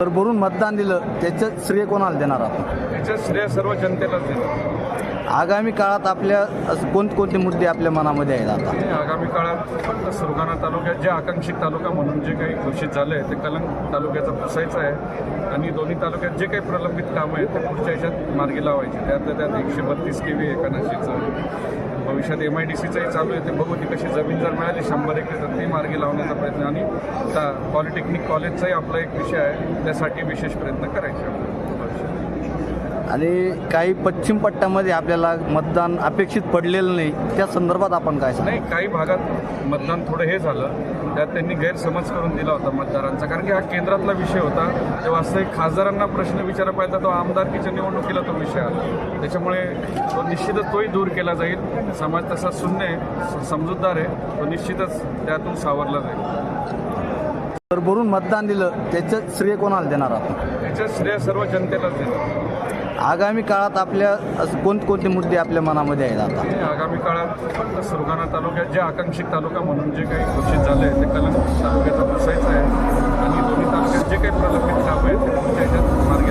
तर भरून मतदान दिलं त्याचं श्रेय कोणाला देणार आपण? त्याचं श्रेय सर्व जनतेलाच देणार. आगामी काळात आपल्या असं कोणकोणते मुद्दे आपल्या मनामध्ये आहेत आता? आणि आगामी काळात सुरगाणा तालुक्यात जे आकांक्षित तालुका म्हणून जे काही घोषित झालं आहे ते कलंग तालुक्याचं पुसायचं आहे. आणि दोन्ही तालुक्यात जे काही प्रलंबित कामं आहेत ते पुढच्या याच्यात मार्गी लावायची. त्यातल्या त्यात एकशे बत्तीस के व्ही एकानाशीचं भविष्यात एम आय डी सीचंही चालू आहे ते बघू ती कशी जमीन जर मिळाली शंभर एकर तर ती मार्गी लावण्याचा प्रयत्न. आणि त्या पॉलिटेक्निक कॉलेजचाही आपला एक विषय आहे त्यासाठी विशेष प्रयत्न करायचे. आहे. आणि काही पश्चिम पट्ट्यामध्ये आपल्याला मतदान अपेक्षित पडलेलं नाही. त्या संदर्भात आपण काय नाही काही भागात मतदान थोडं हे झालं. त्यात त्यांनी गैरसमज करून दिला होता मतदारांचा. कारण की हा केंद्रातला विषय होता. ते वास्तविक खासदारांना प्रश्न विचारा पाहिजे तो आमदारकीच्या निवडणुकीला तो विषय आला. त्याच्यामुळे तो निश्चितच तोही दूर केला जाईल. समाज तसा शून्य आहे समजूतदार आहे. तो निश्चितच त्यातून सावरला जाईल. तर भरून मतदान दिलं त्याचं श्रेय कोणाला देणार आपण? त्याचं श्रेय सर्व जनतेलाच देतो. आगामी काळात आपल्या असं कोणकोणते मुद्दे आपल्या मनामध्ये आहेत आता? आणि आगामी काळात सुरगाणा तालुक्यात जे आकांक्षित तालुका म्हणून जे काही घोषित झालं आहे ते कलंग तालुक्याचा पुसायचं आहे. आणि दोन्ही तालुक्यात जे काही प्रलंबित कामं आहेत ते पुढच्या याच्यात मार्गी